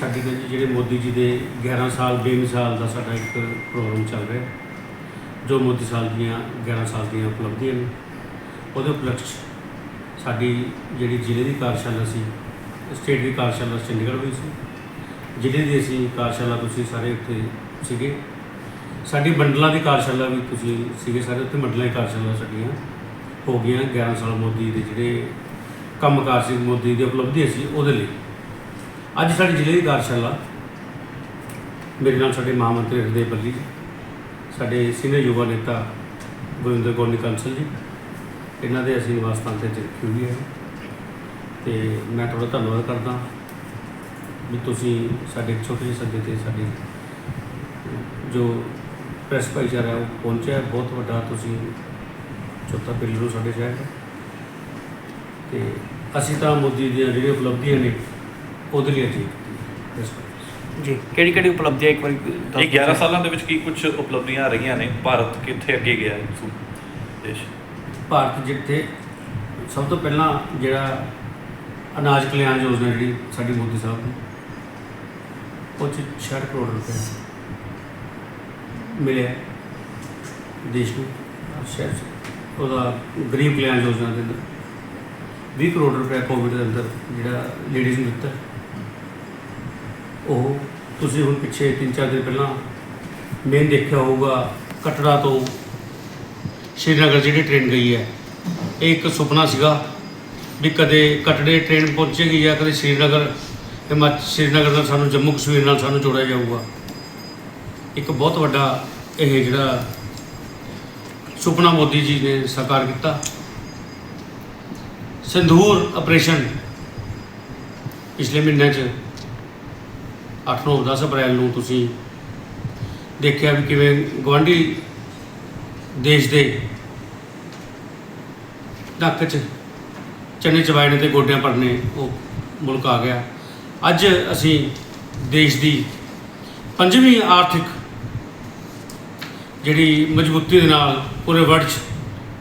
ਸਾਡੀ ਤਾਂ ਜੀ ਜਿਹੜੇ ਮੋਦੀ ਜੀ ਦੇ 11 ਸਾਲ ਬੇਮਿਸਾਲ ਦਾ ਸਾਡਾ ਇੱਕ ਪ੍ਰੋਗਰਾਮ ਚੱਲ ਰਿਹਾ ਜੋ ਮੋਦੀ ਸਾਲ ਦੀਆਂ 11 ਸਾਲ ਦੀਆਂ ਉਪਲਬਧੀਆਂ ਨੇ। ਉਹਦੇ ਉਪਲਕਸ਼ ਸਾਡੀ ਜਿਹੜੀ ਜ਼ਿਲ੍ਹੇ ਦੀ ਕਾਰਜਸ਼ਾਲਾ ਸੀ, ਸਟੇਟ ਦੀ ਕਾਰਜਸ਼ਾਲਾ ਚੰਡੀਗੜ੍ਹ ਹੋਈ ਸੀ। ਜ਼ਿਲ੍ਹੇ ਦੀ ਅਸੀਂ ਕਾਰਜਸ਼ਾਲਾ ਤੁਸੀਂ ਸਾਰੇ ਉੱਥੇ ਸੀਗੇ। ਸਾਡੀ ਮੰਡਲਾਂ ਦੀ ਕਾਰਜਸ਼ਾਲਾ ਵੀ ਤੁਸੀਂ ਸੀਗੇ ਸਾਰੇ, ਉੱਥੇ ਮੰਡਲਾਂ ਦੀ ਕਾਰਜਸ਼ਾਲਾ ਸਾਡੀਆਂ ਹੋ ਗਈਆਂ 11 ਸਾਲ ਮੋਦੀ ਦੇ ਜਿਹੜੇ ਕੰਮਕਾਰ ਸੀ, ਮੋਦੀ ਦੀ ਉਪਲਬਧੀ ਸੀ ਉਹਦੇ ਲਈ ਅੱਜ ਸਾਡੀ ਜ਼ਿਲ੍ਹੇ ਦੀ ਕਾਰਜਸ਼ਾਲਾ ਮੇਰੇ ਨਾਲ ਸਾਡੇ ਮਹਾਂ ਮੰਤਰੀ ਹਰਦੇਵ ਬੱਲੀ ਜੀ, ਸਾਡੇ ਸੀਨੀਅਰ ਯੁਵਾ ਨੇਤਾ ਗੁਰਿੰਦਰ ਗੋਨੀ ਕੰਸਲ ਜੀ, ਇਹਨਾਂ ਦੇ ਅਸੀਂ ਨਿਵਾਸ ਸਥਾਨ ਤੇ ਰੱਖੀ ਹੋਈ ਹੈ। ਤੇ ਮੈਂ ਤੁਹਾਡਾ ਧੰਨਵਾਦ ਕਰਦਾ ਵੀ ਤੁਸੀਂ ਸਾਡੇ ਛੋਟੇ ਜਿਹੇ ਸੱਦੇ ਤੇ ਸਾਡੀ ਜੋ ਪ੍ਰੈਸ ਭਾਈਚਾਰਾ ਉਹ ਪਹੁੰਚਿਆ। ਬਹੁਤ ਵੱਡਾ ਤੁਸੀਂ ਚੌਥਾ ਪਿੱਲਰ ਹੋ ਸਾਡੇ ਸ਼ਹਿਰ ਦਾ। ਤੇ ਅਸੀਂ ਤਾਂ ਮੋਦੀ ਦੀਆਂ ਜਿਹੜੀਆਂ ਉਪਲਬਧੀਆਂ ਨੇ ਉਹਦੇ ਲਈ ਅਜੀਤ ਜੀ ਕਿਹੜੀ ਕਿਹੜੀ ਉਪਲਬਧੀਆਂ ਇੱਕ ਵਾਰੀ ਦੱਸ ਇਹ 11 ਸਾਲਾਂ ਦੇ ਵਿੱਚ ਕੀ ਕੁਝ ਉਪਲਬਧੀਆਂ ਰਹੀਆਂ ਨੇ? ਭਾਰਤ ਕਿੱਥੇ ਅੱਗੇ ਗਿਆ ਹੈ? ਦੇਸ਼। ਭਾਰਤ ਜਿੱਥੇ ਸਭ ਤੋਂ ਪਹਿਲਾਂ ਜਿਹੜਾ ਅਨਾਜ ਕਲਿਆਣ ਯੋਜਨਾ ਜਿਹੜੀ ਸਾਡੀ ਮੋਦੀ ਸਾਹਿਬ ਨੇ ਉਹ 'ਚ 66 ਕਰੋੜ ਰੁਪਏ ਮਿਲਿਆ ਦੇਸ਼ ਨੂੰ ਸ਼ਹਿਰ 'ਚ। ਉਹਦਾ ਗਰੀਬ ਕਲਿਆਣ ਯੋਜਨਾ ਦੇ ਅੰਦਰ 20 ਕਰੋੜ ਰੁਪਏ ਕੋਵਿਡ ਦੇ ਅੰਦਰ ਜਿਹੜਾ ਲੇਡੀਜ਼ ਨੂੰ ਦਿੱਤਾ। ਉਹ ਤੁਸੀਂ ਹੁਣ ਪਿੱਛੇ 3-4 ਦਿਨ ਪਹਿਲਾਂ ਮੇਨ ਦੇਖਿਆ ਹੋਊਗਾ ਕਟੜਾ ਤੋਂ ਸ਼੍ਰੀਨਗਰ ਜਿਹੜੀ ਟ੍ਰੇਨ ਗਈ ਹੈ। ਇਹ ਇੱਕ ਸੁਪਨਾ ਸੀਗਾ ਵੀ ਕਦੇ ਕਟੜੇ ਟ੍ਰੇਨ ਪਹੁੰਚੇਗੀ ਜਾਂ ਕਦੇ ਸ਼੍ਰੀਨਗਰ ਹਿਮਾਚਲ ਸ਼੍ਰੀਨਗਰ ਨਾਲ ਸਾਨੂੰ ਜੰਮੂ ਕਸ਼ਮੀਰ ਨਾਲ ਸਾਨੂੰ ਜੋੜਿਆ ਜਾਊਗਾ। ਇੱਕ ਬਹੁਤ ਵੱਡਾ ਇਹ ਜਿਹੜਾ ਸੁਪਨਾ ਮੋਦੀ ਜੀ ਨੇ ਸਾਕਾਰ ਕੀਤਾ। ਸੰਧੂਰ ਆਪਰੇਸ਼ਨ ਪਿਛਲੇ ਮਹੀਨੇ 'ਚ 8 9 10 ਅਪ੍ਰੈਲ ਨੂੰ ਤੁਸੀਂ ਦੇਖਿਆ ਵੀ ਕਿਵੇਂ ਗਵਾਂਢੀ ਦੇਸ਼ ਦੇ ਨੱਕ 'ਚ ਚੰਨੇ ਚਵਾਏ ਨੇ ਤੇ ਗੋਡਿਆਂ ਪਰਨੇ ਉਹ ਮੁਲਕ ਆ ਗਿਆ। ਅੱਜ ਅਸੀਂ ਦੇਸ਼ ਦੀ ਪੰਜਵੀਂ ਆਰਥਿਕ ਜਿਹੜੀ ਮਜ਼ਬੂਤੀ ਦੇ ਨਾਲ ਪੂਰੇ ਵਰਲਡ 'ਚ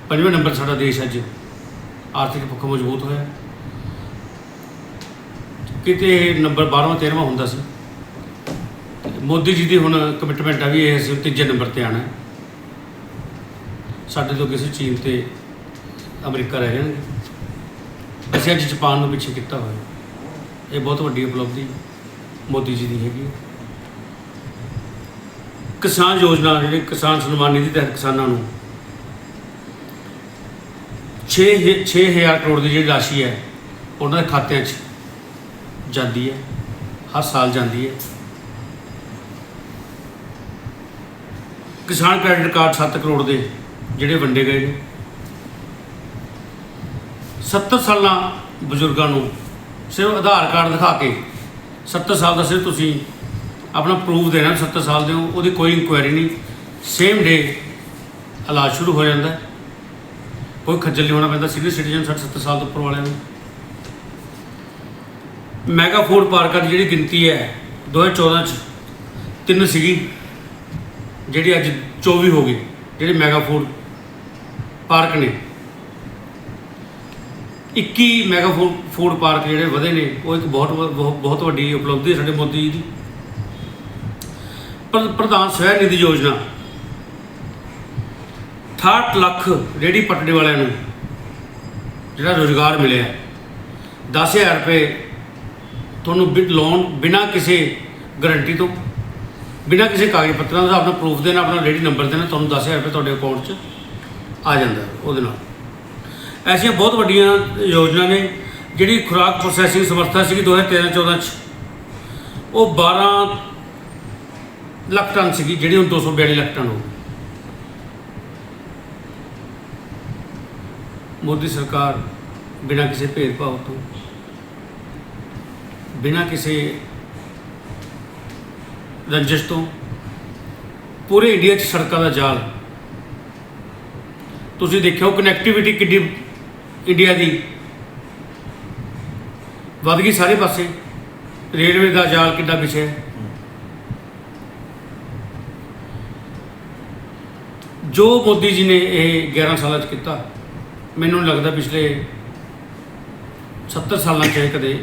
ਪੰਜਵੇਂ ਨੰਬਰ ਸਾਡਾ ਦੇਸ਼ ਅੱਜ ਆਰਥਿਕ ਪੱਖੋਂ ਮਜ਼ਬੂਤ ਹੋਇਆ। ਕਿਤੇ ਨੰਬਰ 12ਵਾਂ 13ਵਾਂ ਹੁੰਦਾ ਸੀ। ਮੋਦੀ ਜੀ ਦੀ ਹੁਣ ਕਮਿਟਮੈਂਟ ਆ ਵੀ ਇਹ ਅਸੀਂ ਤੀਜੇ ਨੰਬਰ ਤੇ ਆਣਾ ਸਾਡੇ ਤੋਂ ਕਿਸੇ ਚੀਨ ਤੇ ਅਮਰੀਕਾ ਰਹਿ ਜਾਣਗੇ। ਅਸੀਂ ਅੱਜ ਜਾਪਾਨ ਨੂੰ ਪਿੱਛੇ ਕੀਤਾ ਹੋਇਆ। ਇਹ ਬਹੁਤ ਵੱਡੀ ਉਪਲਬਧੀ ਮੋਦੀ ਜੀ ਦੀ ਹੈਗੀ ਹੈ। ਕਿਸਾਨ ਯੋਜਨਾ, ਜਿਹੜੀ ਕਿਸਾਨ ਸਨਮਾਨ ਨਿਧੀ ਤਹਿਤ ਕਿਸਾਨਾਂ ਨੂੰ 6 6000 ਕਰੋੜ ਦੀ ਜਿਹੜੀ ਰਾਸ਼ੀ ਹੈ, ਉਹਨਾਂ ਦੇ ਖਾਤਿਆਂ 'ਚ ਜਾਂਦੀ ਹੈ, ਹਰ ਸਾਲ ਜਾਂਦੀ ਹੈ। ਕਿਸਾਨ ਕ੍ਰੈਡਿਟ ਕਾਰਡ 7 ਕਰੋੜ ਦੇ ਜਿਹੜੇ ਵੰਡੇ ਗਏ ਨੇ। 70 ਸਾਲਾਂ ਬਜ਼ੁਰਗਾਂ ਨੂੰ ਸਿਰਫ ਆਧਾਰ ਕਾਰਡ ਦਿਖਾ ਕੇ 70 ਸਾਲ ਦਾ ਸਿਰਫ ਤੁਸੀਂ ਆਪਣਾ ਪ੍ਰੂਫ ਦੇਣਾ 70 ਸਾਲ ਦੇ ਹੋ ਉਹਦੀ ਕੋਈ ਇਨਕੁਆਇਰੀ ਨਹੀਂ। ਸੇਮ ਡੇ ਇਲਾਜ ਸ਼ੁਰੂ ਹੋ ਜਾਂਦਾ ਕੋਈ ਖੱਜਲ ਨਹੀਂ ਹੋਣਾ ਪੈਂਦਾ ਸੀਨੀਅਰ ਸਿਟੀਜ਼ਨ 60 70 ਸਾਲ ਤੋਂ ਉੱਪਰ ਵਾਲਿਆਂ ਨੂੰ। ਮੈਗਾ ਫੂਡ ਪਾਰਕਾਂ ਦੀ ਜਿਹੜੀ ਗਿਣਤੀ ਹੈ 2014 ਚ ਤਿੰਨ ਸੀਗੀ। ਜਿਹੜੀ ਅੱਜ 24 ਹੋ ਗਈ, ਜਿਹੜੇ ਮੈਗਾ ਫੂਡ ਪਾਰਕ ਨੇ। 21 ਮੈਗਾ ਫੂਡ ਪਾਰਕ ਜਿਹੜੇ ਵਧੇ ਨੇ, ਉਹ ਇੱਕ ਬਹੁਤ ਬਹੁਤ ਬਹੁਤ ਵੱਡੀ ਉਪਲਬਧੀ ਹੈ ਸਾਡੇ ਮੋਦੀ ਜੀ ਦੀ। ਪ੍ਰਧਾਨ ਸਵੈ ਨਿਧੀ ਯੋਜਨਾ 68 ਲੱਖ ਰੇਹੜੀ ਪਟੜੇ ਵਾਲਿਆਂ ਨੂੰ ਜਿਹੜਾ ਰੋਜ਼ਗਾਰ ਮਿਲਿਆ 10000 ਰੁਪਏ ਤੁਹਾਨੂੰ ਬਿਡ ਲੋਨ ਬਿਨਾਂ ਕਿਸੇ ਗਾਰੰਟੀ ਤੋਂ ਬਿਨਾਂ ਕਿਸੇ ਕਾਗਜ਼ ਪੱਤਰਾਂ ਦਾ ਆਪਣਾ ਪ੍ਰੂਫ ਦੇਣਾ, ਆਪਣਾ ਰੇਡੀ ਨੰਬਰ ਦੇਣਾ, ਤੁਹਾਨੂੰ 10000 ਰੁਪਏ ਤੁਹਾਡੇ ਅਕਾਊਂਟ 'ਚ ਆ ਜਾਂਦਾ ਉਹਦੇ ਨਾਲ। ਐਸੀਆਂ ਬਹੁਤ ਵੱਡੀਆਂ ਯੋਜਨਾ ਨੇ, ਜਿਹੜੀ ਖੁਰਾਕ ਪ੍ਰੋਸੈਸਿੰਗ ਸਮਰੱਥਾ ਸੀਗੀ 2013 14 ਚ, ਉਹ 12 ਲੱਖ ਟਨ ਸੀਗੀ, ਜਿਹੜੀ ਹੁਣ 242 ਲੱਖ ਟਨ ਹੋ ਗਈ ਮੋਦੀ ਸਰਕਾਰ ਬਿਨਾਂ ਕਿਸੇ ਭੇਦਭਾਵ ਤੋਂ, ਬਿਨਾਂ ਕਿਸੇ ਰੰਜਿਸ਼ ਤੋਂ ਪੂਰੇ ਇੰਡੀਆ 'ਚ ਸੜਕਾਂ ਦਾ ਜਾਲ। ਤੁਸੀਂ ਦੇਖਿਓ ਕਨੈਕਟੀਵਿਟੀ ਕਿੱਡੀ ਇੰਡੀਆ ਦੀ ਵੱਧ ਗਈ ਸਾਰੇ ਪਾਸੇ। ਰੇਲਵੇ ਦਾ ਜਾਲ ਕਿੱਡਾ ਵਿਛਿਆ ਜੋ ਮੋਦੀ ਜੀ ਨੇ ਇਹ 11 ਸਾਲਾਂ 'ਚ ਕੀਤਾ, ਮੈਨੂੰ ਨਹੀਂ ਲੱਗਦਾ ਪਿਛਲੇ 70 ਸਾਲਾਂ 'ਚ ਇਹ ਕਦੇ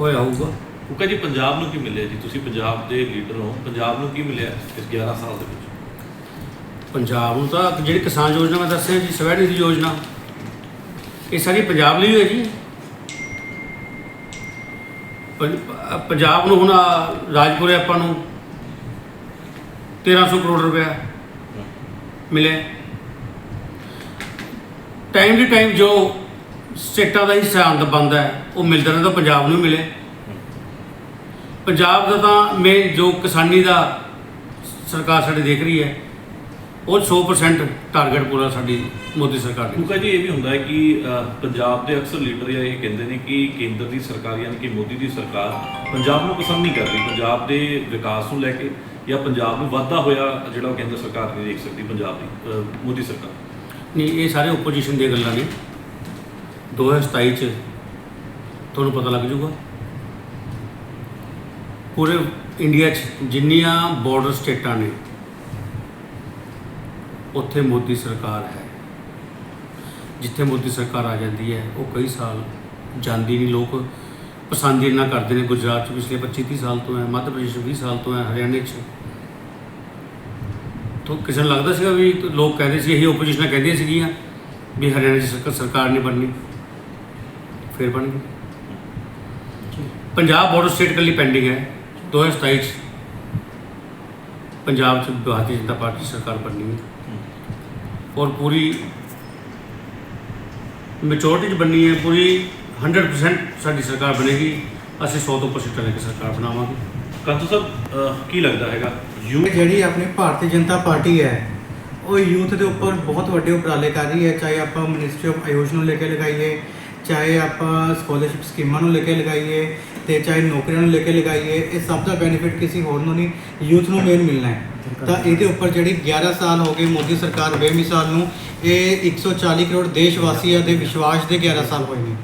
ਹੋਇਆ ਹੋਊਗਾ। ਕੁਕਾ ਜੀ ਪੰਜਾਬ ਨੂੰ ਕੀ ਮਿਲਿਆ ਜੀ? ਤੁਸੀਂ ਪੰਜਾਬ ਦੇ ਲੀਡਰ ਹੋ। ਪੰਜਾਬ ਨੂੰ ਕੀ ਮਿਲਿਆ ਇਸ 11 ਸਾਲ ਦੇ ਵਿੱਚ? ਪੰਜਾਬ ਨੂੰ ਤਾਂ ਜਿਹੜੀ ਕਿਸਾਨ ਯੋਜਨਾ ਮੈਂ ਦੱਸਿਆ ਜੀ, ਸਵੈ ਨਿਧੀ ਯੋਜਨਾ। ਇਹ ਸਾਰੀ ਪੰਜਾਬ ਲਈ ਹੈ ਜੀ। ਪੰ- ਪੰਜਾਬ ਨੂੰ ਹੁਣ ਆਹ ਰਾਜਪੁਰੇ ਆਪਾਂ ਨੂੰ। 1300 ਕਰੋੜ ਰੁਪਇਆ ਮਿਲੇ ਟਾਈਮ ਦੀ ਟਾਈਮ ਜੋ ਸਟੇਟਾਂ ਦਾ ਹਿੱਸਾ ਆਂਦਾ ਬੰਦਾ ਹੈ, ਉਹ ਮਿਲਦਾ ਰਹਿੰਦਾ ਪੰਜਾਬ ਨੂੰ ਮਿਲੇ। ਪੰਜਾਬ ਦਾ ਤਾਂ ਮੇਨ ਜੋ ਕਿਸਾਨੀ ਦਾ ਸਰਕਾਰ ਸਾਡੀ ਦੇਖ ਰਹੀ ਹੈ ਉਹ 100% ਟਾਰਗੇਟ ਪੂਰਾ ਸਾਡੀ ਮੋਦੀ ਸਰਕਾਰ ਦੀ। ਕੁਕਾ ਜੀ ਇਹ ਵੀ ਹੁੰਦਾ ਹੈ ਕਿ ਪੰਜਾਬ ਦੇ ਅਕਸਰ ਲੀਡਰ ਇਹ ਕਹਿੰਦੇ ਨੇ ਕਿ ਕੇਂਦਰ ਦੀ ਸਰਕਾਰ ਯਾਨੀ ਕਿ ਮੋਦੀ ਦੀ ਸਰਕਾਰ ਪੰਜਾਬ ਨੂੰ ਪਸੰਦ ਨਹੀਂ ਕਰਦੀ ਪੰਜਾਬ ਦੇ ਵਿਕਾਸ ਨੂੰ ਲੈ ਕੇ ਜਾਂ ਪੰਜਾਬ ਨੂੰ ਵਾਧਾ ਹੋਇਆ ਜਿਹੜਾ ਉਹ ਕੇਂਦਰ ਸਰਕਾਰ ਨਹੀਂ ਦੇਖ ਸਕਦੀ ਪੰਜਾਬ ਦੀ ਮੋਦੀ ਸਰਕਾਰ। ਨਹੀਂ ਇਹ ਸਾਰੇ ਓਪੋਜੀਸ਼ਨ ਦੀਆਂ ਗੱਲਾਂ ਨੇ। 2027 ਚ ਤੁਹਾਨੂੰ ਪਤਾ ਲੱਗ ਜਾਊਗਾ। ਪੂਰੇ ਇੰਡੀਆ 'ਚ ਜਿੰਨੀਆਂ ਬਾਰਡਰ ਸਟੇਟਾਂ ਨੇ ਉੱਥੇ ਮੋਦੀ ਸਰਕਾਰ ਹੈ। ਜਿੱਥੇ ਮੋਦੀ ਸਰਕਾਰ ਆ ਜਾਂਦੀ ਹੈ ਉਹ ਕਈ ਸਾਲ ਜਾਂਦੀ ਨਹੀਂ। ਲੋਕ ਪਸੰਦ ਹੀ ਇੰਨਾ ਕਰਦੇ ਨੇ। ਗੁਜਰਾਤ 'ਚ ਪਿਛਲੇ 25 30 ਸਾਲ ਤੋਂ ਹੈ ਮੱਧ ਪ੍ਰਦੇਸ਼ 'ਚ 20 ਸਾਲ ਤੋਂ ਹੈ ਹਰਿਆਣੇ 'ਚ। ਤੋਂ ਕਿਸੇ ਨੂੰ ਲੱਗਦਾ ਸੀਗਾ ਵੀ ਲੋਕ ਕਹਿੰਦੇ ਸੀ ਇਹੀ ਓਪੋਜੀਸ਼ਨਾਂ ਕਹਿੰਦੀਆਂ ਸੀਗੀਆਂ ਵੀ ਹਰਿਆਣਾ 'ਚ ਸਰਕਾਰ ਸਰਕਾਰ ਨਹੀਂ ਬਣਨੀ। ਫਿਰ ਬਣ ਗਈ। ਪੰਜਾਬ ਬਾਰਡਰ ਸਟੇਟ ਕੱਲੀ ਪੈਂਡਿੰਗ ਹੈ। 2027 ਚ ਪੰਜਾਬ 'ਚ ਭਾਰਤੀ ਜਨਤਾ ਪਾਰਟੀ ਸਰਕਾਰ ਬਣਨੀ ਹੈ। ਔਰ ਪੂਰੀ ਮੈਜੋਰਟੀ 'ਚ ਬਣਨੀ ਹੈ ਪੂਰੀ 100% ਸਾਡੀ ਸਰਕਾਰ ਬਣੇਗੀ। ਅਸੀਂ 100 ਤੋਂ ਉੱਪਰ ਸੀਟਾਂ ਲੈ ਕੇ ਸਰਕਾਰ ਬਣਾਵਾਂਗੇ। ਕਾਂਤੂ ਸਾਹਿਬ ਕੀ ਲੱਗਦਾ ਹੈਗਾ? ਯੂ ਜਿਹੜੀ ਆਪਣੀ ਭਾਰਤੀ ਜਨਤਾ ਪਾਰਟੀ ਹੈ ਉਹ ਯੂਥ ਦੇ ਉੱਪਰ ਬਹੁਤ ਵੱਡੇ ਉਪਰਾਲੇ ਕਰ ਰਹੀ ਹੈ ਚਾਹੇ ਆਪਾਂ ਮਿਨਿਸਟਰੀ ਆਫ ਆਯੂਸ਼ ਨੂੰ ਲੈ ਕੇ ਲਗਾਈਏ ਚਾਹੇ ਆਪਾਂ ਸਕਾਲਰਸ਼ਿਪ ਸਕੀਮਾਂ ਨੂੰ ਲੈ ਕੇ ਲਗਾਈਏ ਤੇ ਚਾਹੇ ਨੌਕਰੀਆਂ ਨੂੰ ਲੈ ਕੇ ਲਗਾਈਏ ਇਹ ਸਭ ਦਾ ਬੈਨੀਫਿਟ ਕਿਸੇ ਹੋਰ ਨੂੰ ਨਹੀਂ ਯੂਥ ਨੂੰ ਮੇਨ ਮਿਲਣਾ ਹੈ। ਤਾਂ ਇਹਦੇ ਉੱਪਰ ਜਿਹੜੀ 11 ਸਾਲ ਹੋ ਗਏ ਮੋਦੀ ਸਰਕਾਰ ਬੇਮਿਸਾਲ ਨੂੰ ਇਹ 140 ਕਰੋੜ ਦੇਸ਼ ਵਾਸੀਆਂ ਦੇ ਵਿਸ਼ਵਾਸ ਦੇ 11 ਸਾਲ ਹੋਏ ਨੇ।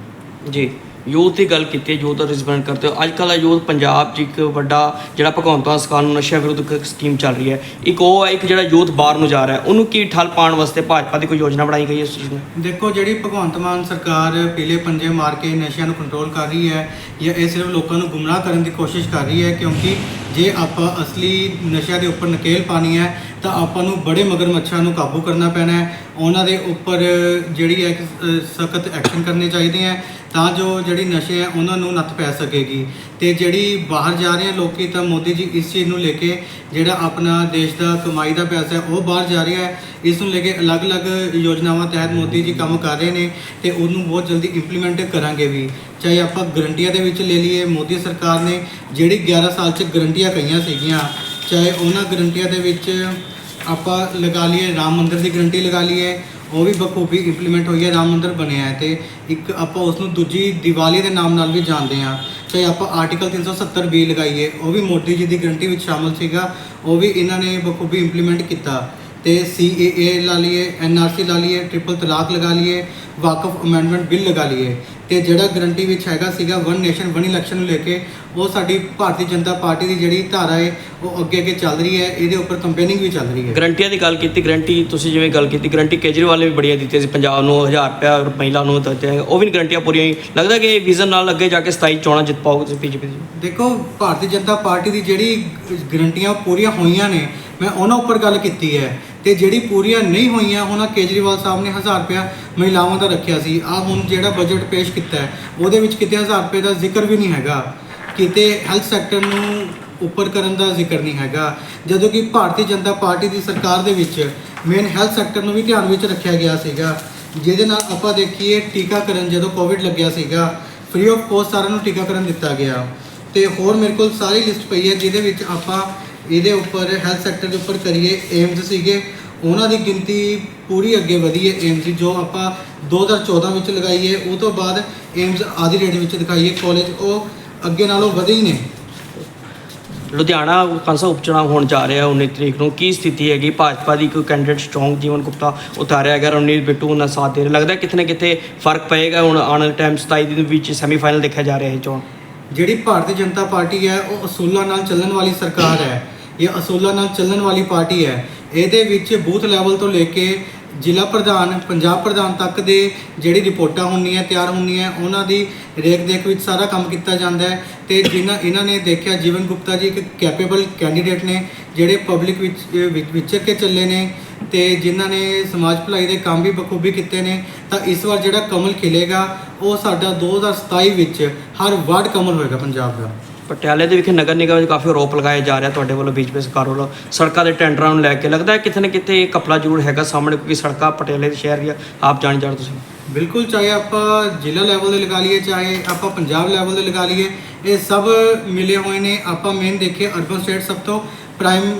ਜੀ। ਯੂਥ ਦੀ ਗੱਲ ਕੀਤੀ ਯੂਥ ਦਾ ਰਿਸਪੈਕਟ ਕਰਦੇ ਹੋ। ਅੱਜ ਕੱਲ੍ਹ ਦਾ ਯੂਥ ਪੰਜਾਬ 'ਚ ਇੱਕ ਵੱਡਾ ਜਿਹੜਾ ਭਗਵੰਤ ਮਾਨ ਸਰਕਾਰ ਨੂੰ ਨਸ਼ਿਆਂ ਵਿਰੁੱਧ ਇੱਕ ਸਕੀਮ ਚੱਲ ਰਹੀ ਹੈ। ਇੱਕ ਉਹ ਹੈ, ਇੱਕ ਜਿਹੜਾ ਯੂਥ ਬਾਹਰ ਨੂੰ ਜਾ ਰਿਹਾ ਉਹਨੂੰ ਕੀ ਠੱਲ ਪਾਉਣ ਵਾਸਤੇ ਭਾਜਪਾ ਦੀ ਕੋਈ ਯੋਜਨਾ ਬਣਾਈ ਗਈ ਹੈ ਇਸ ਚੀਜ਼ ਨੂੰ? ਦੇਖੋ, ਜਿਹੜੀ ਭਗਵੰਤ ਮਾਨ ਸਰਕਾਰ ਪੀਲੇ ਪੰਜੇ ਮਾਰ ਕੇ ਨਸ਼ਿਆਂ ਨੂੰ ਕੰਟਰੋਲ ਕਰ ਰਹੀ ਹੈ ਜਾਂ ਇਹ ਸਿਰਫ ਲੋਕਾਂ ਨੂੰ ਗੁੰਮਰਾਹ ਕਰਨ ਦੀ ਕੋਸ਼ਿਸ਼ ਕਰ ਰਹੀ ਹੈ, ਕਿਉਂਕਿ ਜੇ ਆਪਾਂ ਅਸਲੀ ਨਸ਼ਿਆਂ ਦੇ ਉੱਪਰ ਨਕੇਲ ਪਾਣੀ ਹੈ, ਤਾਂ ਆਪਾਂ ਨੂੰ ਬੜੇ ਮਗਰਮੱਛਾਂ ਨੂੰ ਕਾਬੂ ਕਰਨਾ ਪੈਣਾ ਹੈ। ਉਹਨਾਂ ਦੇ ਉੱਪਰ ਜਿਹੜੀ ਹੈ ਸਖਤ ਐਕਸ਼ਨ ਕਰਨੇ ਚਾਹੀਦੇ ਹੈ, ਤਾਂ ਜੋ ਜਿਹੜੀ ਨਸ਼ੇ ਹੈ ਉਹਨਾਂ ਨੂੰ ਨੱਥ ਪੈ ਸਕੇਗੀ। ਤੇ ਜਿਹੜੀ ਬਾਹਰ ਜਾ ਰਹੇ ਆ ਲੋਕੀ, ਤਾਂ ਮੋਦੀ ਜੀ ਇਸ ਚੀਜ਼ ਨੂੰ ਲੈ ਕੇ ਜਿਹੜਾ ਆਪਣਾ ਦੇਸ਼ ਦਾ ਕਮਾਈ ਦਾ ਪੈਸਾ ਹੈ, ਉਹ ਬਾਹਰ ਜਾ ਰਿਹਾ ਹੈ। ਇਸ ਨੂੰ ਲੈ ਕੇ ਅਲੱਗ-ਅਲੱਗ ਯੋਜਨਾਵਾਂ ਤਹਿਤ ਮੋਦੀ ਜੀ ਕੰਮ ਕਰ ਰਹੇ ਨੇ ਤੇ ਉਹਨੂੰ ਬਹੁਤ ਜਲਦੀ ਇੰਪਲੀਮੈਂਟ ਕਰਾਂਗੇ ਵੀ। ਚਾਹੇ ਆਪਾਂ ਗਰੰਟੀਆਂ ਦੇ ਵਿੱਚ ਲੈ ਲਈਏ, ਮੋਦੀ ਸਰਕਾਰ ਨੇ ਜਿਹੜੀ 11 ਸਾਲ 'ਚ ਗਰੰਟੀਆਂ ਕਹੀਆਂ ਸੀਗੀਆਂ, ਚਾਹੇ ਉਹਨਾਂ ਗਰੰਟੀਆਂ ਦੇ ਵਿੱਚ ਆਪਾਂ ਲਗਾ ਲਈਏ, ਰਾਮ ਮੰਦਿਰ ਦੀ ਗਰੰਟੀ ਲਗਾ ਲਈਏ, ਉਹ ਵੀ ਬਖੂਬੀ ਇੰਪਲੀਮੈਂਟ ਹੋਈ ਹੈ, ਰਾਮ ਮੰਦਿਰ ਬਣਿਆ ਹੈ ਤੇ ਇੱਕ ਆਪਾਂ ਉਸ ਨੂੰ ਦੂਜੀ ਦੀਵਾਲੀ ਦੇ ਨਾਮ ਨਾਲ ਵੀ ਜਾਣਦੇ ਹਾਂ। ਚਾਹੇ ਆਪਾਂ ਆਰਟੀਕਲ 370 ਬੀ ਲਗਾਈਏ, ਉਹ ਵੀ ਮੋਦੀ ਜੀ ਦੀ ਗਰੰਟੀ ਵਿੱਚ ਸ਼ਾਮਲ ਸੀਗਾ, ਉਹ ਵੀ ਇਹਨਾਂ ਨੇ ਬਖੂਬੀ ਇੰਪਲੀਮੈਂਟ ਕੀਤਾ। ਤੇ ਸੀਏਏ ਲਾ ਲਈਏ ਐਨਆਰਸੀ ਲਾ ਲਈਏ ਟ੍ਰਿਪਲ ਤਲਾਕ ਲਗਾ ਲਈਏ, ਵਾਕਫ ਅਮੈਂਡਮੈਂਟ ਬਿੱਲ ਲਗਾ ਲਈਏ। ਤੇ ਜਿਹੜਾ ਗਰੰਟੀ ਵਿੱਚ ਹੈਗਾ ਸੀਗਾ ਵਨ ਨੇਸ਼ਨ ਵਨ ਇਲੈਕਸ਼ਨ ਨੂੰ ਲੈ ਕੇ ਉਹ ਸਾਡੀ ਭਾਰਤੀ ਜਨਤਾ ਪਾਰਟੀ ਦੀ ਜਿਹੜੀ ਧਾਰਾ ਹੈ ਉਹ ਅੱਗੇ ਅੱਗੇ ਚੱਲ ਰਹੀ ਹੈ ਇਹਦੇ ਉੱਪਰ ਕੰਪੇਨਿੰਗ ਵੀ ਚੱਲ ਰਹੀ ਹੈ। ਗਰੰਟੀਆਂ ਦੀ ਗੱਲ ਕੀਤੀ ਗਰੰਟੀ ਤੁਸੀਂ ਜਿਵੇਂ ਗੱਲ ਕੀਤੀ ਗਰੰਟੀ ਕੇਜਰੀਵਾਲ ਨੇ ਵੀ ਬੜੀਆਂ ਦਿੱਤੀਆਂ ਸੀ ਪੰਜਾਬ ਨੂੰ 1000 ਰੁਪਇਆ ਮਹਿਲਾ ਨੂੰ ਦਿੱਤੇ ਉਹ ਵੀ ਗਰੰਟੀਆਂ ਪੂਰੀਆਂ ਹੀ ਲੱਗਦਾ ਕਿ ਵਿਜ਼ਨ ਨਾਲ ਅੱਗੇ ਜਾ ਕੇ 27 ਚੋਣਾਂ ਜਿੱਤ ਪਾਓਗੇ ਤੁਸੀਂ ਬੀਜੇਪੀ ਦੀ? ਦੇਖੋ ਭਾਰਤੀ ਜਨਤਾ ਪਾਰਟੀ ਦੀ ਜਿਹੜੀ ਗਰੰਟੀਆਂ ਪੂਰੀਆਂ ਹੋਈਆਂ ਨੇ। ਮੈਂ ਉਹਨਾਂ ਉੱਪਰ ਗੱਲ ਕੀਤੀ ਹੈ ਤੇ ਜਿਹੜੀ ਪੂਰੀਆਂ ਨਹੀਂ ਹੋਈਆਂ ਉਹਨਾਂ ਕੇਜਰੀਵਾਲ ਸਾਹਿਬ ਨੇ 1000 ਰੁਪਇਆ ਮਹਿਲਾਵਾਂ ਦਾ ਰੱਖਿਆ ਸੀ। ਆ ਹੁਣ ਜਿਹੜਾ ਬਜਟ ਪੇਸ਼ ਕੀਤਾ ਹੈ, ਉਹਦੇ ਵਿੱਚ ਕਿਤੇ 1000 ਰੁਪਏ ਦਾ ਜ਼ਿਕਰ ਵੀ ਨਹੀਂ ਹੈਗਾ। ਕਿਤੇ ਹੈਲਥ ਸੈਕਟਰ ਨੂੰ ਉੱਪਰ ਕਰਨ ਦਾ ਜ਼ਿਕਰ ਨਹੀਂ ਹੈਗਾ। ਜਦੋਂ ਕਿ ਭਾਰਤੀ ਜਨਤਾ ਪਾਰਟੀ ਦੀ ਸਰਕਾਰ ਦੇ ਵਿੱਚ ਮੇਨ ਹੈਲਥ ਸੈਕਟਰ ਨੂੰ ਵੀ ਧਿਆਨ ਵਿੱਚ ਰੱਖਿਆ ਗਿਆ ਸੀਗਾ। ਜਿਹਦੇ ਨਾਲ ਆਪਾਂ ਦੇਖੀਏ, ਟੀਕਾਕਰਨ ਜਦੋਂ ਕੋਵਿਡ ਲੱਗਿਆ ਸੀਗਾ ਫ੍ਰੀ ਆਫ ਕੋਸਟ ਸਾਰਿਆਂ ਨੂੰ ਟੀਕਾਕਰਨ ਦਿੱਤਾ ਗਿਆ। ਤੇ ਹੋਰ ਮੇਰੇ ਕੋਲ ਸਾਰੀ ਲਿਸਟ ਪਈ ਹੈ, ਜਿਹਦੇ ਵਿੱਚ ਆਪਾਂ ਇਹਦੇ ਉੱਪਰ ਹੈਲਥ ਸੈਕਟਰ ਦੇ ਉੱਪਰ ਕਰੀਏ ਏਮਸ ਸੀਗੇ। ਉਹਨਾਂ ਦੀ ਗਿਣਤੀ ਪੂਰੀ ਅੱਗੇ ਵਧੀ ਹੈ ਏਮਸ ਦੀ ਜੋ ਆਪਾਂ 2014 ਵਿੱਚ ਲਗਾਈਏ ਉਹ ਤੋਂ ਬਾਅਦ ਏਮਸ ਆਦੀ ਰੇਟ ਵਿੱਚ ਦਿਖਾਈਏ ਕਾਲਜ ਉਹ ਅੱਗੇ ਨਾਲੋਂ ਵਧੇ ਹੀ ਨੇ। ਲੁਧਿਆਣਾ ਕਾਂਸਾ ਉਪਚੁਣਾਵ ਹੋਣ ਜਾ ਰਿਹਾ ਹੈ 19 ਤਰੀਕ ਨੂੰ। ਕੀ ਸਥਿਤੀ ਹੈਗੀ? ਭਾਜਪਾ ਦੀ ਕੋਈ ਕੈਂਡੀਡੇਟ ਸਟਰੋਂਗ ਜੀਵਨ ਗੁਪਤਾ ਉਤਾਰਿਆ ਗਿਆ। ਰਣਨੀਤ ਬਿੱਟੂ ਉਹਨਾਂ ਸਾਥ ਦੇ ਰਹੇ। ਲੱਗਦਾ ਕਿਤੇ ਨਾ ਕਿਤੇ ਫ਼ਰਕ ਪਏਗਾ। ਹੁਣ ਆਉਣ ਵਾਲੇ ਟਾਈਮ 27 ਦਿਨ ਵਿੱਚ ਸੈਮੀਫਾਈਨਲ ਦੇਖਿਆ ਜਾ ਰਿਹਾ ਹੈ ਚੋਣ। ਜਿਹੜੀ ਭਾਰਤੀ ਜਨਤਾ ਪਾਰਟੀ ਹੈ ਉਹ ਅਸੂਲਾਂ ਨਾਲ ਚੱਲਣ ਵਾਲੀ ਸਰਕਾਰ ਹੈ। ਇਹ ਅਸੂਲਾਂ ਨਾਲ ਚੱਲਣ ਵਾਲੀ ਪਾਰਟੀ ਹੈ। ਇਹਦੇ ਵਿੱਚ ਬੂਥ ਲੈਵਲ ਤੋਂ ਲੈ ਕੇ ਜ਼ਿਲ੍ਹਾ ਪ੍ਰਧਾਨ, ਪੰਜਾਬ ਪ੍ਰਧਾਨ ਤੱਕ ਦੇ ਜਿਹੜੀ ਰਿਪੋਰਟਾਂ ਹੁੰਦੀਆਂ, ਤਿਆਰ ਹੁੰਦੀਆਂ, ਉਹਨਾਂ ਦੀ ਰੇਖ ਦੇਖ ਵਿੱਚ ਸਾਰਾ ਕੰਮ ਕੀਤਾ ਜਾਂਦਾ ਹੈ ਤੇ ਜਿਨ੍ਹਾਂ ਇਹਨਾਂ ਨੇ ਦੇਖਿਆ, ਜੀਵਨ ਗੁਪਤਾ ਜੀ ਇੱਕ ਕੈਪੇਬਲ ਕੈਂਡੀਡੇਟ ਨੇ, ਜਿਹੜੇ ਪਬਲਿਕ ਵਿੱਚ ਵਿਚਰ ਕੇ ਚੱਲੇ ਨੇ ਤੇ ਜਿਨ੍ਹਾਂ ਨੇ ਸਮਾਜ ਭਲਾਈ ਦੇ ਕੰਮ ਵੀ ਬਖੂਬੀ ਕੀਤੇ ਨੇ, ਤਾਂ ਇਸ ਵਾਰ ਜਿਹੜਾ ਕਮਲ ਖਿਲੇਗਾ, ਉਹ ਸਾਡਾ 2027 ਵਿੱਚ ਹਰ ਵਾਰਡ ਕਮਲ ਹੋਏਗਾ ਪੰਜਾਬ ਦਾ। ਪਟਿਆਲੇ ਦੇ ਵਿਖੇ ਨਗਰ ਨਿਗਮ ਵਿੱਚ ਕਾਫੀ ਆਰੋਪ ਲਗਾਏ ਜਾ ਰਿਹਾ ਤੁਹਾਡੇ ਵੱਲੋਂ ਬੀਜੇਪੀ ਸਰਕਾਰ ਵੱਲੋਂ। ਸੜਕਾਂ ਦੇ ਟੈਂਡਰਾਂ ਨੂੰ ਲੈ ਕੇ ਲੱਗਦਾ ਹੈ ਕਿਤੇ ਨਾ ਕਿਤੇ ਇਹ ਕਪੜਾ ਜ਼ਰੂਰ ਹੈਗਾ ਸਾਹਮਣੇ ਕਿਉਂਕਿ ਸੜਕਾਂ ਪਟਿਆਲੇ ਦੇ ਸ਼ਹਿਰ ਦੀਆਂ, ਆਪ ਜਾਣ ਜਾਣ ਤੁਸੀਂ। ਬਿਲਕੁਲ, ਚਾਹੇ ਆਪਾਂ ਜ਼ਿਲ੍ਹਾ ਲੈਵਲ ਦੇ ਲਗਾ ਲਈਏ, ਚਾਹੇ ਆਪਾਂ ਪੰਜਾਬ ਲੈਵਲ ਦੇ ਲਗਾ ਲਈਏ, ਇਹ ਸਭ ਮਿਲੇ ਹੋਏ ਨੇ। ਆਪਾਂ ਮੇਨ ਦੇਖੀਏ ਅਰਬਨ ਸਟੇਟ ਸਭ ਤੋਂ ਪ੍ਰਾਈਮ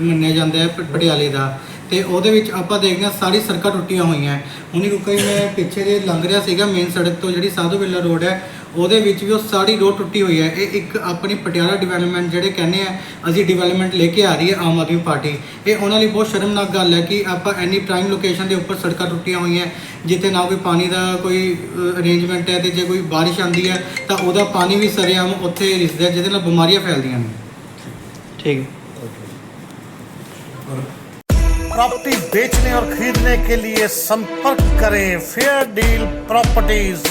ਮੰਨਿਆ ਜਾਂਦਾ ਹੈ ਪਟਿਆਲੇ ਦਾ। ਤੇ ਉਹਦੇ ਵਿੱਚ ਆਪਾਂ ਦੇਖਦੇ ਹਾਂ ਸਾਰੀ ਸੜਕਾਂ ਟੁੱਟੀਆਂ ਹੋਈਆਂ। ਹੁਣੀ ਕੋਈ ਮੈਂ ਪਿੱਛੇ ਜੇ ਲੰਘ ਰਿਹਾ ਸੀਗਾ ਮੇਨ ਸੜਕ ਤੋਂ ਜਿਹੜੀ ਸਾਧੂ ਬਿੱਲਾ ਰੋਡ ਹੈ ਉਹਦੇ ਵਿੱਚ ਵੀ ਉਹ ਸਾਰੀ ਰੋਡ ਟੁੱਟੀ ਹੋਈ ਹੈ ਇਹ ਇੱਕ ਆਪਣੀ ਪਟਿਆਲਾ ਡਿਵੈਲਪਮੈਂਟ ਜਿਹੜੇ ਕਹਿੰਦੇ ਆ ਅਸੀਂ ਡਿਵੈਲਪਮੈਂਟ ਲੈ ਕੇ ਆ ਰਹੀ ਹੈ ਆਮ ਆਦਮੀ ਪਾਰਟੀ ਇਹ ਉਹਨਾਂ ਲਈ ਬਹੁਤ ਸ਼ਰਮਨਾਕ ਗੱਲ ਹੈ ਕਿ ਆਪਾਂ ਐਨੀ ਪ੍ਰਾਈਮ ਲੋਕੇਸ਼ਨ ਦੇ ਉੱਪਰ ਸੜਕਾਂ ਟੁੱਟੀਆਂ ਹੋਈਆਂ ਜਿੱਥੇ ਨਾ ਕੋਈ ਪਾਣੀ ਦਾ ਕੋਈ ਅਰੇਂਜਮੈਂਟ ਹੈ ਤੇ ਜੇ ਕੋਈ ਬਾਰਿਸ਼ ਆਉਂਦੀ ਹੈ ਤਾਂ ਉਹਦਾ ਪਾਣੀ ਵੀ ਸਰੇਆਮ ਉੱਥੇ ਰਿਸਦਾ ਹੈ ਜਿਹਦੇ ਨਾਲ ਬਿਮਾਰੀਆਂ ਫੈਲਦੀਆਂ ਨੇ ਠੀਕ ਹੈ प्रॉपर्टी बेचने और खरीदने के लिए संपर्क करें फेयर डील प्रॉपर्टीज